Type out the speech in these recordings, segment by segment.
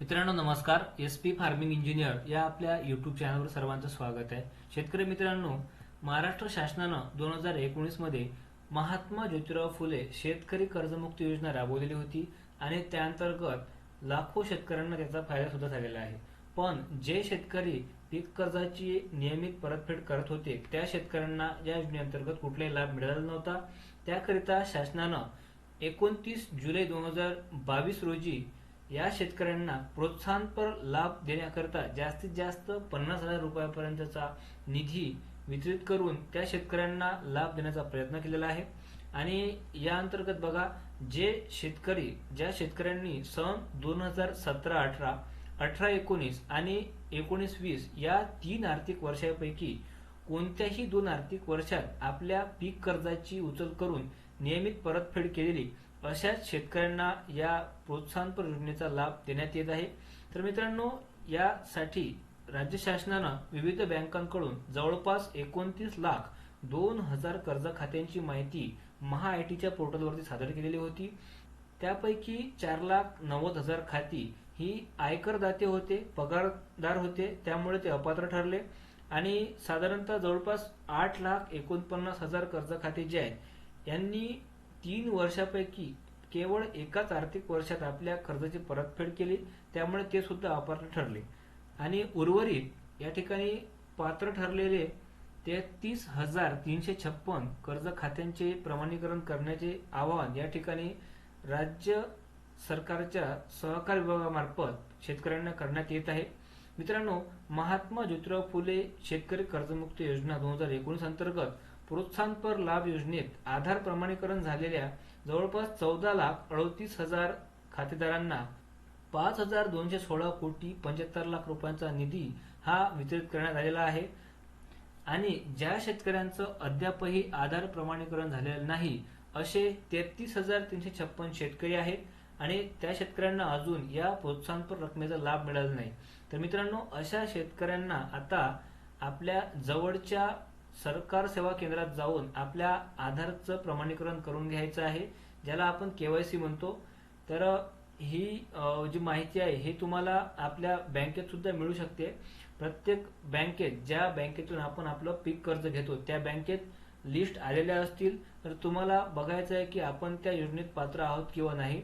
मित्रांनो नमस्कार. S P farming engineer या आपल्या युट्यूब चॅनलवर सर्वांचं स्वागत आहे. शेतकरी मित्रांनो महाराष्ट्र शासनानं दोन हजार एकोणीसमध्ये महात्मा ज्योतिराव फुले शेतकरी कर्जमुक्ती योजना राबवलेली होती आणि त्याअंतर्गत लाखो शेतकऱ्यांना त्याचा फायदा सुद्धा झालेला आहे. पण जे शेतकरी पीक कर्जाची नियमित परतफेड करत होते त्या शेतकऱ्यांना या योजनेअंतर्गत कुठलाही लाभ मिळाला नव्हता. त्याकरिता शासनानं एकोणतीस जुलै दोन हजार बावीस रोजी या शेतकऱ्यांना प्रोत्साहनपर लाभ देण्याकरता जास्तीत जास्त पन्नास हजार रुपयापर्यंतचा निधी वितरित करून त्या शेतकऱ्यांना लाभ देण्याचा प्रयत्न केलेला आहे. आणि या अंतर्गत बघा जे शेतकरी ज्या शेतकऱ्यांनी सन दोन हजार सतरा अठरा अठरा एकोणीस आणि एकोणीस वीस या तीन आर्थिक वर्षापैकी कोणत्याही दोन आर्थिक वर्षात आपल्या पीक कर्जाची उचल करून नियमित परतफेड केलेली अशाच शेतकऱ्यांना या प्रोत्साहनपर योजनेचा लाभ देण्यात येत आहे. तर मित्रांनो यासाठी राज्य शासनानं विविध बँकांकडून जवळपास एकोणतीस लाख दोन हजार कर्ज खात्यांची माहिती महा आय टीच्या पोर्टलवरती सादर केलेली होती. त्यापैकी चार लाख नव्वद हजार खाती ही आयकरदाते होते पगारदार होते त्यामुळे ते अपात्र ठरले. आणि साधारणतः जवळपास आठ लाख एकोणपन्नास हजार कर्ज खाते जे आहेत यांनी तीन वर्षापैकी केवळ एकाच आर्थिक वर्षात आपल्या कर्जाची परतफेड केली त्यामुळे ते सुद्धा अपात्र ठरले. आणि उर्वरित या ठिकाणी पात्र ठरलेले तेहतीस हजार तीनशे छप्पन कर्ज खात्यांचे प्रमाणीकरण करण्याचे आवाहन या ठिकाणी राज्य सरकारच्या सहकार विभागामार्फत शेतकऱ्यांना करण्यात येत आहे. मित्रांनो महात्मा ज्योतिराव फुले शेतकरी कर्जमुक्ती योजना दोन हजार एकोणीस अंतर्गत प्रोत्साहनपर लाभ योजनेत आधार प्रमाणीकरण झालेल्या जवळपास चौदा लाख अडतीस हजार खातेदारांना पाच हजार दोनशे सोळा कोटी पंच्याहत्तर लाख रुपयांचा निधी हा वितरित करण्यात आलेला आहे. आणि ज्या शेतकऱ्यांचं अद्यापही आधार प्रमाणीकरण झालेलं नाही असे तेहतीस हजार तीनशे छप्पन शेतकरी आहेत आणि त्या शेतकऱ्यांना अजून या प्रोत्साहनपर रकमेचा लाभ मिळाला नाही. तर मित्रांनो अशा शेतकऱ्यांना आता आपल्या जवळच्या सरकार सेवा केंद्रात जाऊन आपल्या आधारचं प्रमाणीकरण करून घ्यायचं आहे ज्याला आपण केवायसी म्हणतो. तर ही जी माहिती आहे हे तुम्हाला आपल्या बँकेत सुद्धा मिळू शकते. प्रत्येक बँकेत ज्या बँकेतून आपण आपलं पीक कर्ज घेतो त्या बँकेत लिस्ट आलेल्या असतील. तर तुम्हाला बघायचं आहे की आपण त्या योजनेत पात्र आहोत किंवा नाही.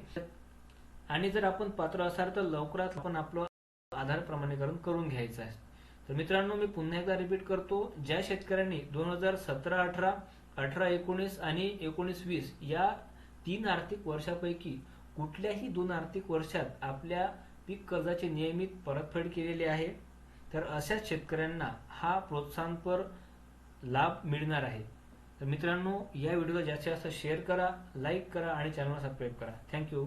आणि जर आपण पात्र असाल तर लवकरात आपण आपलं आधार प्रमाणीकरण करून घ्यायचं आहे. तर मित्रांनो मी पुन्हा एकदा रिपीट करतो ज्या शेतकऱ्यांनी दोन हजार सतरा अठरा अठरा एकोणीस आणि एकोणीस वीस या तीन आर्थिक वर्षापैकी कुठल्याही दोन आर्थिक वर्षात आपल्या पीक कर्जाची नियमित परतफेड केलेली आहे तर अशाच शेतकऱ्यांना हा प्रोत्साहनपर लाभ मिळणार आहे. तर मित्रांनो या व्हिडिओला जास्तीत जास्त शेअर करा लाईक करा आणि चॅनलला सबस्क्राईब करा. थँक्यू